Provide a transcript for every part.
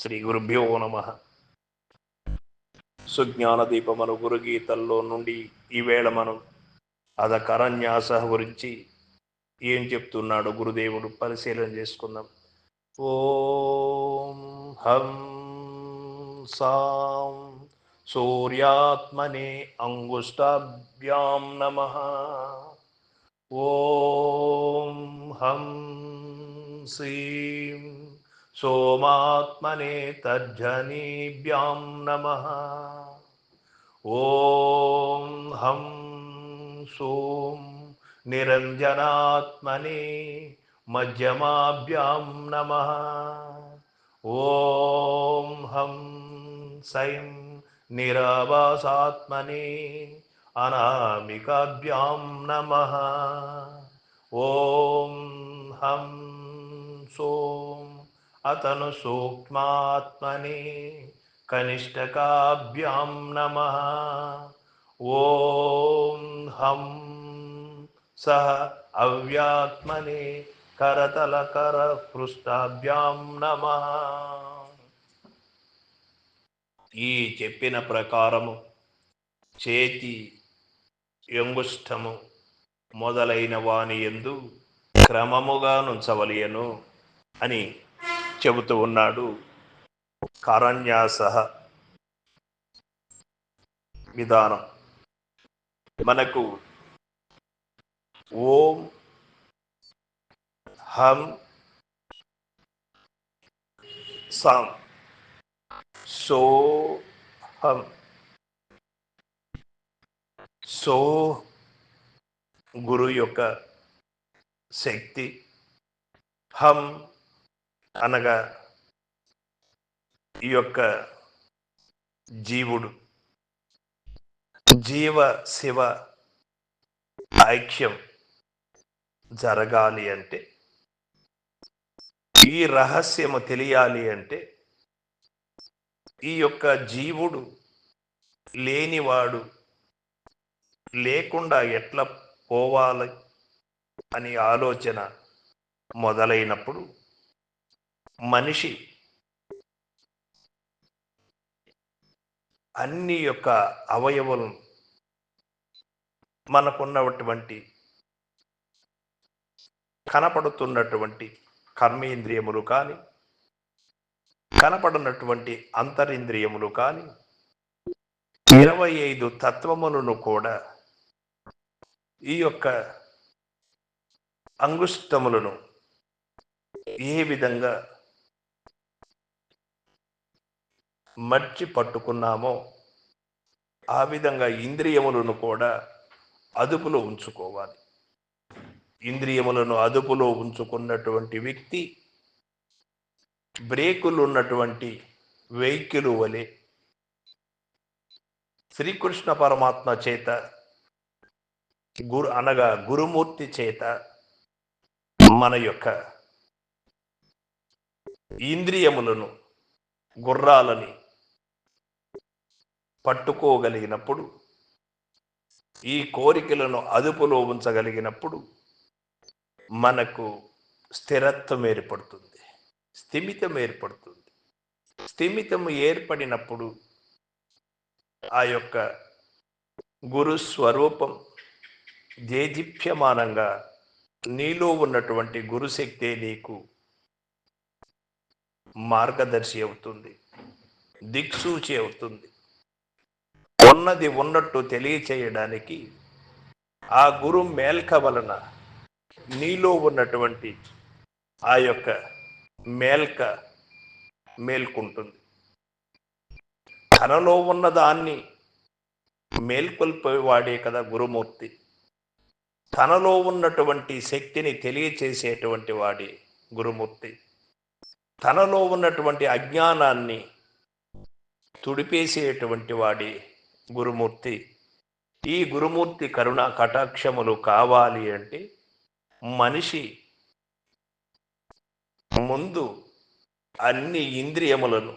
శ్రీ గురుభ్యో నమ. సుజ్ఞాన దీపమను గురుగీతల్లో నుండి ఈవేళ మనం అదకరన్యాస గురించి ఏం చెప్తున్నాడు గురుదేవుడు పరిశీలన చేసుకుందాం. ఓం హం సాం సూర్యాత్మనే అంగుష్టాభ్యాం నమ. ఓం హం శ్రీం సోమాత్మనే తర్జనీభ్యాం నమ ఓం హం సోం నిరంజనాత్మనే మధ్యమాభ్యాం నమ ఓం హం సైం నిరావాసాత్మనే అనామికాభ్యాం నమ ఓం హం సోం అతను సూక్ష్మాత్మని కనిష్టకాభ్యాం నమ. ఓం హం సహ అవ్యాత్మనే కరతలకర పృష్టాభ్యాం నమ. ఈ చెప్పిన ప్రకారము చేతి యంగుష్టము మొదలైన వాని ఎందు క్రమముగా నుంచవలయను అని చెబుతూ ఉన్నాడు. కారణ్యాస విధానం. మనకు ఓం హం సం సో హం సో గురు యొక్క శక్తి హం అనగా ఈ యొక్క జీవుడు. జీవ శివ ఐక్యం జరగాలి అంటే ఈ రహస్యము తెలియాలి అంటే ఈ యొక్క జీవుడు లేనివాడు లేకుండా ఎట్లా పోవాలి అని ఆలోచన మొదలైనప్పుడు మనిషి అన్ని యొక్క అవయవం మనకున్నటువంటి కనపడుతున్నటువంటి కర్మేంద్రియములు కానీ కనపడినటువంటి అంతరింద్రియములు కానీ ఇరవై ఐదు తత్వములను కూడా ఈ యొక్క అంగుష్టములను ఏ విధంగా మర్చి పట్టుకున్నామో ఆ విధంగా ఇంద్రియములను కూడా అదుపులో ఉంచుకోవాలి. ఇంద్రియములను అదుపులో ఉంచుకున్నటువంటి వ్యక్తి బ్రేకులు ఉన్నటువంటి వెహికల్ వలె శ్రీకృష్ణ పరమాత్మ చేత గురు అనగా గురుమూర్తి చేత మన యొక్క ఇంద్రియములను గుర్రాలని పట్టుకోగలిగినప్పుడు ఈ కోరికలను అదుపులో ఉంచగలిగినప్పుడు మనకు స్థిరత్వం ఏర్పడుతుంది స్థిమితం ఏర్పడుతుంది. స్థిమితం ఏర్పడినప్పుడు ఆ యొక్క గురు స్వరూపం దేదీప్యమానంగా నీలో ఉన్నటువంటి గురుశక్తే నీకు మార్గదర్శి అవుతుంది దిక్సూచి అవుతుంది. ఉన్నది ఉన్నట్టు తెలియచేయడానికి ఆ గురు మేల్క వలన నీలో ఉన్నటువంటి ఆ యొక్క మేల్క మేల్కుంటుంది. తనలో ఉన్న దాన్ని మేల్కొల్పేవాడే కదా గురుమూర్తి. తనలో ఉన్నటువంటి శక్తిని తెలియచేసేటువంటి వాడే గురుమూర్తి. తనలో ఉన్నటువంటి అజ్ఞానాన్ని తుడిపేసేటువంటి వాడే గురుమూర్తి. ఈ గురుమూర్తి కరుణ కటాక్షములు కావాలి అంటే మనిషి ముందు అన్ని ఇంద్రియములను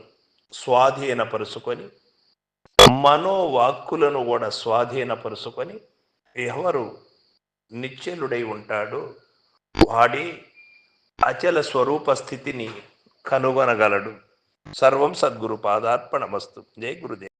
స్వాధీనపరుచుకొని మనోవాక్కులను కూడా స్వాధీనపరుచుకొని ఎవరు నిశ్చలుడై ఉంటాడో వాడే అచల స్వరూప స్థితిని కనుగొనగలడు. సర్వం సద్గురు పాదార్పణమస్తు. జై గురుదేవ్.